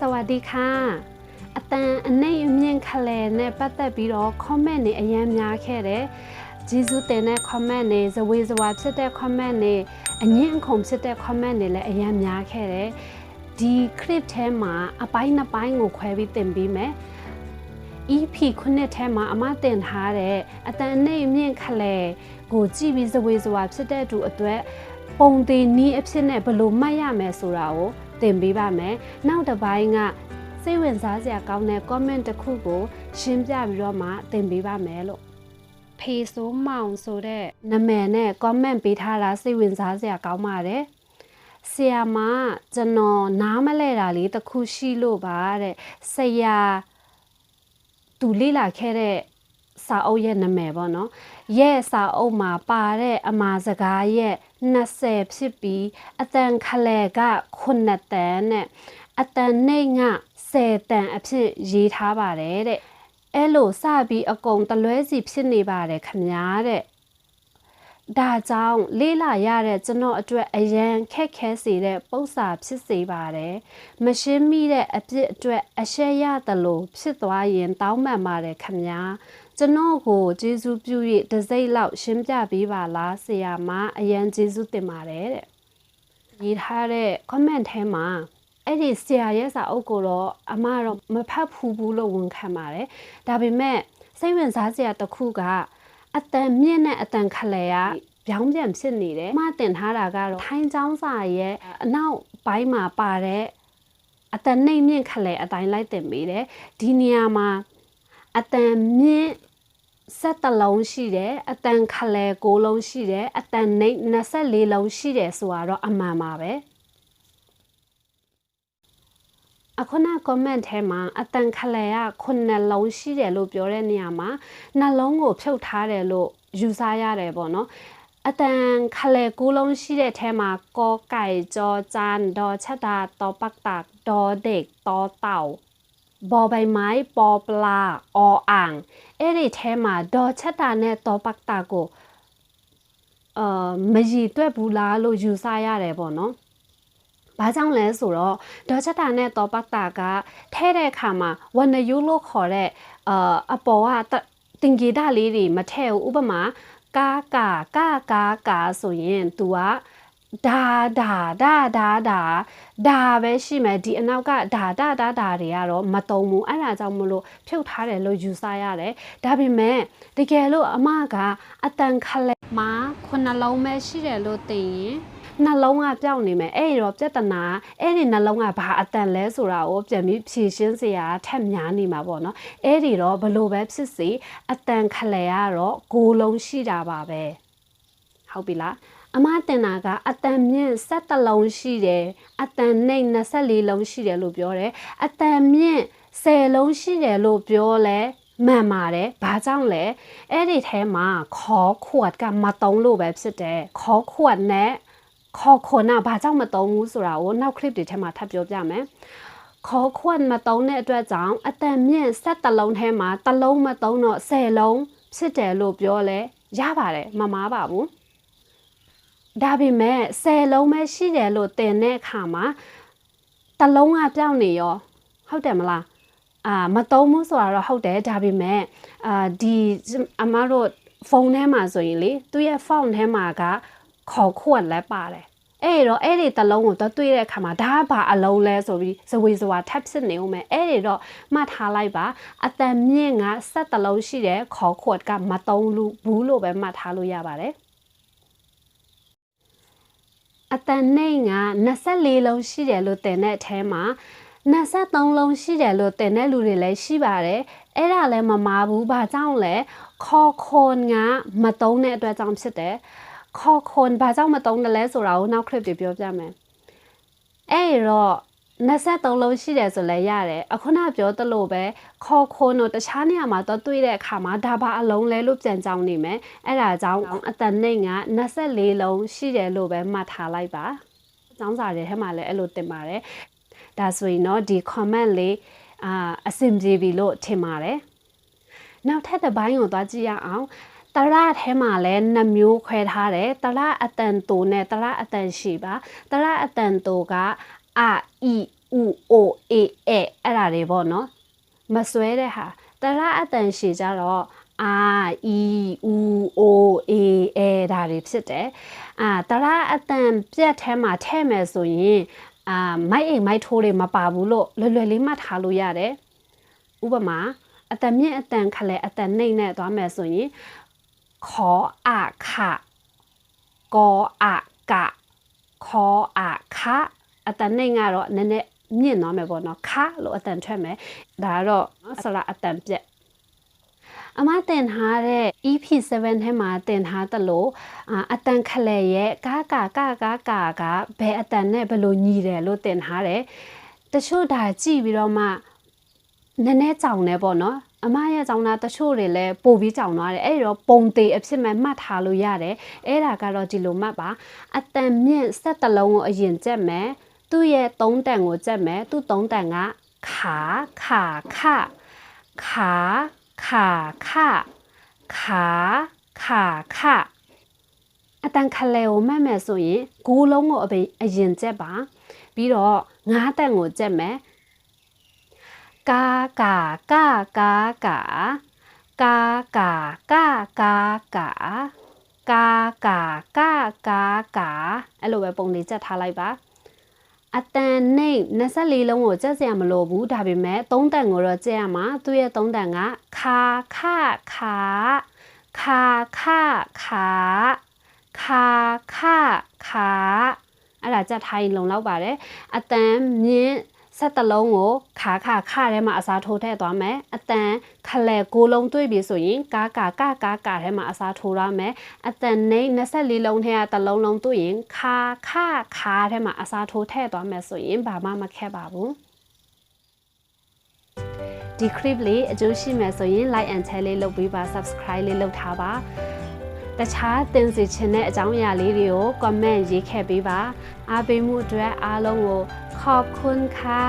สวัสดีค่ะအတန်အနှိမ့်အမြင့်ခလဲနဲ့ပတ်သက်ပြီးတော့ comment တွေအများများခဲ့တယ်ဂျေဇုတင်တဲ့ comment တွေဇဝေဇဝါဖြစ်တဲ့ comment တွေအငင်းအခုန်ဖြစ်တဲ့ comment တွေလည်းအများများခဲ့တယ်ဒီ clip ထဲမှာအပိုင်းနှစ်ပိုင်းကိုခွဲပြီးတင်ပေးမယ် EP ခုနှစ်ထဲမှာအမတင်ထားတဲ့အတန်အနှိမ့်အမြင့်ခလဲကိုကြည့်ပြီးဇဝေဇဝါဖြစ်တဲ့သူအတွက်ပုံသေးနီးအဖြစ်နဲ့ဘယ်လိုမှတ်ရမယ်ဆိုတာကို သင်ပေးပါမယ်။နောက်တစ်ပိုင်းကစိတ်ဝင်စားစရာကောင်းတဲ့ comment တစ်ခုကို ရှင်းပြပြီးတော့မှသင်ပေးပါမယ်လို့ဖေဆိုးမောင်ဆိုတဲ့နာမည်နဲ့ comment ပေးထားတာစိတ်ဝင်စားစရာကောင်းပါတယ်။ဆရာမကျွန်တော်နားမလဲတာလေးတစ်ခုရှိလို့ပါတဲ့ဆရာသူလေ့လာခဲ့တဲ့ စာအုပ်ရဲ့နာမည်ပေါ့နော်ရဲ့စာအုပ်မှာပါတဲ့အမာစကားရဲ့20ဖြစ်ပြီးအတန်ခလဲက9တန်နဲ့အတန်နှိတ်က10တန်အဖြစ်ရေးထားပါတယ်တဲ့အဲ့လိုစပြီးအကုန်တလွဲစီဖြစ်နေပါတယ်ခမားတဲ့ဒါကြောင့်လေးလာရတဲ့ကျွန်တော်အတွက်အရန်ခက်ခဲစေတဲ့ပုံစာဖြစ်စေပါတယ်။မရှင်းမိတဲ့အပြစ်အတွက်အရှက်ရသလိုဖြစ်သွားရင်တောင်းပန်ပါတယ်ခမညာ။ ကျွန်တော်ကိုကျေးဇူးပြု၍တစ်စိတ်လောက်ရှင်းပြပေးပါလားဆရာမအရန်ကျေးဇူးတင်ပါတယ်တဲ့။ရေးထားတဲ့ comment ထဲမှာအဲ့ဒီဆရာရဲ့စာအုပ်ကိုတော့အမတော့မဖတ်ဖူးဘူးလို့ဝန်ခံပါတယ်။ဒါပေမဲ့စိတ်ဝင်စားစရာတစ်ခုကအတန်မြင့်နဲ့အတန်ခလဲကပြောင်းပြန်ဖြစ်နေတယ်။မတင်ထားတာကတော့ထိုင်းချောင်းစာရဲ့အနောက်ပိုင်းမှာပါတဲ့အတန်နှိမ့်မြင့်ခလဲအတိုင်းလိုက်တင်ပေးတယ်။ဒီနေရာမှာအတန်မြင့် ဆက်တလုံးရှိတယ်အတန်ခလဲ6လုံးရှိတယ်အတန်နှိမ့်24လုံးရှိတယ်ဆိုတာတော့အမှန်ပါပဲအခုန comment ထဲမှာအတန်ခလဲကခုနှစ်လုံးရှိတယ်လို့ပြောတဲ့နေရာမှာနှလုံးကိုဖြုတ်ထားတယ်လို့ယူဆရတယ်ပေါ့နော်အတန်ခလဲကိုလုံးရှိတဲ့ထဲမှာကောไก่ကြောจานดอชะดาตอปักตักดอเ ဘော်ဘိုင်မိုင်းပေါ်ပလာအော်အောင်အဲ့ဒီထဲမှာဒေါ်ချက်တာနဲ့တော်ပတ်တာကိုအာမရည်တွက်ဘူးလားလို့ယူဆရတယ်ပေါ့နော်။ဘာကြောင့်လဲဆိုတော့ဒေါ်ချက်တာနဲ့တော်ပတ်တာကထဲတဲ့အခါမှာဝနယုလို့ခေါ်တဲ့အာအပေါ်ကတင်ကြီးတာလေးတွေမထည့်ဘူးဥပမာကာကာကာကာကာဆိုရင် तू က ဒါဒါဒါဒါဒါဒါပဲရှိမယ်ဒီအနောက်ကဒါဒါဒါဒါတွေကတော့မတုံဘူးအဲ့ဒါကြောင့်မလို့ဖြုတ်ထားတယ်လို့ယူဆရတယ်ဒါပေမဲ့တကယ်လို့အမကအတန်ခလဲမှာခုနှလုံးပဲရှိတယ်လို့သိရင်နှလုံးကပြောင်းနေမယ်အဲ့ဒီတော့ပြဿနာအဲ့ဒီနှလုံးကဘာအတန်လဲဆိုတာကိုပြန်ပြီးဖြေရှင်းစရာထက်များနေမှာပေါ့နော်အဲ့ဒီတော့ဘလို့ပဲဖြစ်စေအတန်ခလဲကတော့ဂိုးလုံးရှိတာပါပဲဟုတ်ပြီလား အမတင်တာကအတန်မြင့်7လုံးရှိတယ်အတန်နှိမ့်24လုံးရှိတယ်လို့ပြောတယ်အတန်မြင့်10လုံးရှိတယ်လို့ပြောလဲမှန်ပါတယ်။ဘာကြောင့်လဲ။အဲ့ဒီထဲမှာခေါ်ခွတ်ကမတုံးလို့ပဲဖြစ်တယ်။ခေါ်ခွတ်နဲ့ခေါ်ခွနာဘာကြောင့်မတုံးဘူးဆိုတာကိုနောက် clip တွေထဲမှာထပ်ပြောပြမယ်။ခေါ်ခွတ်မတုံးတဲ့အတွက်ကြောင့်အတန်မြင့်ဆက်တလုံးထဲမှာတလုံးမတုံးတော့10လုံးဖြစ်တယ်လို့ပြောလဲရပါတယ်မမားပါဘူး။ ဒါပေမဲ့10လုံးပဲရှိတယ်လို့တင်တဲ့အခါမှာတလုံးကပြောင်းနေရောဟုတ်တယ်မလားအာမတုံးဘူးဆိုတာတော့ဟုတ်တယ်ဒါပေမဲ့အာဒီအမတို့ဖုန်းထဲမှာဆိုရင်လေသူ့ရဲ့ဖုန်းထဲမှာကခေါ်ခွက်လည်းပါတယ်အဲ့တော့အဲ့ဒီတလုံးကိုတော့တွေ့တဲ့အခါမှာဒါကဘာအလုံးလဲဆိုပြီးဇဝေဇဝါထပ်ဖြစ်နေဦးမယ်အဲ့ဒီတော့မှတ်ထားလိုက်ပါအတန်မြင့်ကဆက်တလုံးရှိတဲ့ခေါ်ခွက်ကမတုံးဘူးလို့ပဲမှတ်ထားလို့ရပါတယ် အတန်နှိမ့်က24လုံးရှိတယ်လို့တင်တဲ့အထဲမှာ23လုံးရှိတယ်လို့တင်တဲ့လူတွေလည်းရှိပါတယ်အဲ့ဒါလည်းမမာဘူးဘာကြောင့်လဲခေါ်ခွန်ကမတုံးတဲ့အတွက်ကြောင့်ဖြစ်တယ်ခေါ်ခွန်ဘာကြောင့်မတုံးတယ်လဲဆိုတာကိုနောက် clip တွေပြောပြမယ်အဲ့တော့ 23လုံးရှိတယ်ဆိုလည်းရတယ်အခုနပြောသလိုပဲခေါ်ခွန်းတို့တခြားနေရာမှာတော့တွေ့တဲ့အခါမှာဒါပါအလုံးလဲလို့ပြန်ကြောင်းနေမယ်အဲ့ဒါကြောင့်အတန်နှိတ်က24လုံးရှိတယ်လို့ပဲမှတ်ထားလိုက်ပါចောင်းစာတွေထဲမှာလည်းအဲ့လိုတင်ပါတယ်ဒါဆိုရင်တော့ဒီ comment လေးအာအဆင်ပြေပြီလို့ထင်ပါတယ်နောက်ထပ်တစ်ပိုင်းကိုသွားကြည့်ရအောင်တရထဲမှာလည်းနှမျိုးခွဲထားတယ်တရအတန်တိုနဲ့တရအတန်ရှိပါတရအတန်တိုက အဤဥ o a အဲအဲ့ဒါတွေပေါ့နော်မစွဲတဲ့ဟာတရအတန်ရှည်ကြတော့ I E U O A အဲဒါတွေဖြစ်တယ်အာတရအတန်ပြက်ထဲမှာထဲ့မယ်ဆိုရင်အာမိုက်အိမ်မိုက်ထိုးတွေမပါဘူးလို့လွယ်လွယ်လေးမှတ်ထားလို့ရတယ်ဥပမာအတန်မြင့်အတန်ခလဲအတန်နှိမ့်နဲ့သွားမယ်ဆိုရင်ခေါ်အခကောအခခေါ်အခ အတန်နှိမ့်ကတော့နည်းနည်းမြင့်သွားမယ်ပေါ့နော်ခလို့အတန်ထွက်မယ်ဒါကတော့ဆလာအတန်ပြက်အမတင်ထားတဲ့ EP7 ထဲမှာတင်ထားသလိုအတန်ခလဲရဲ့ကာကာကာကာကာကဘယ်အတန်နဲ့ဘယ်လိုညီတယ်လို့တင်ထားတယ်တချို့ဒါကြည့်ပြီးတော့မှနည်းနည်းကြောင်နေပေါ့နော်အမရဲ့ကြောင်တာတချို့တွေလည်းပို့ပြီးကြောင်သွားတယ်အဲ့တော့ပုံသေးအဖြစ်မဲ့မှတ်ထားလို့ရတယ်အဲ့ဒါကတော့ဒီလိုမှတ်ပါအတန်မြင့်ဆက်တလုံးကိုအရင်ကြက်မယ် သူ့ရဲ့သုံးတန်ကိုကြက်မယ်သူ့သုံးတန်ကခါခါခခါခါခခါခါခအတန်ခလဲကိုမှတ်မယ်ဆိုရင်ဂိုးလုံးကိုအပြင်အရင်ကြက်ပါပြီးတော့ငါးတန်ကိုကြက်မယ်ကာကာကာကာကာကာကာကာကာကာကာကာကာကာကာအဲ့လိုပဲပုံလေးကြက်ထားလိုက်ပါ အတန်နှိပ်24လုံးကိုကြက်စရာမလိုဘူးဒါပေမဲ့3တန်ကိုတော့ကြက်ရမှာသူ့ရဲ့3တန်ကခါခခါခါခခါခါခခါအဲ့ဒါကြက်ထားရင်လုံလောက်ပါတယ်အတန်မြင့် ဆက်တလုံးကိုခါခါခထဲမှာအစားထိုးထည့်သွားမယ်အတန်ခလဲကိုလုံးတွေ့ပြီဆိုရင်ကာကာကာကာကာထဲမှာအစားထိုးရမယ်အတန်နေ24လုံးထဲကတလုံးလုံးတွေ့ရင်ခါခခါထဲမှာအစားထိုးထည့်သွားမယ်ဆိုရင်ဘာမှမခက်ပါဘူးဒီ clip လေးအကျိုးရှိမယ်ဆိုရင် like and share လေးလုပ်ပေးပါ subscribe လေးလုပ်ထားပါတခြားသင်စီချင်တဲ့အကြောင်းအရာလေးတွေကို comment ရေးခဲ့ပေးပါအားပေးမှုအတွက်အားလုံးကို ขอบคุณค่ะ